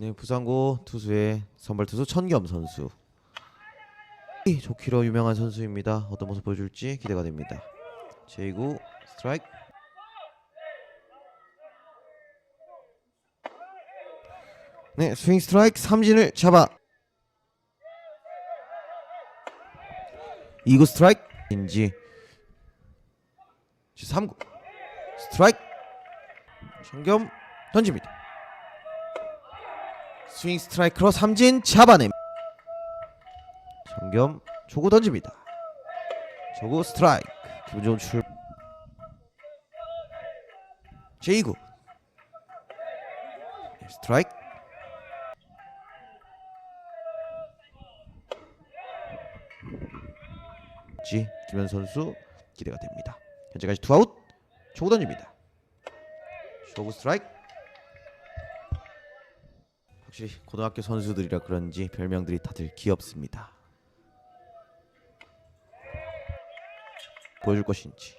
네, 부산고 투수의 선발 투수 천겸 선수. 이 좋기로 유명한 선수입니다. 어떤 모습 보여줄지 기대가 됩니다. 제2구 스트라이크. 네, 스윙 스트라이크 삼진을 잡아. 2구 스트라이크 인지 3구 스트라이크 천겸 던집니다. 스윙 스트라이크로 삼진 잡아냄. 정겸 초구 던집니다. 초구 스트라이크. 기분 좋은 출. 제2구. 스트라이크. 지 김현 선수 기대가 됩니다. 현재까지 투 아웃. 초구 던집니다. 초구 스트라이크. 확실히 고등학교 선수들이라 그런지 별명들이 다들 귀엽습니다. 보여줄 것인지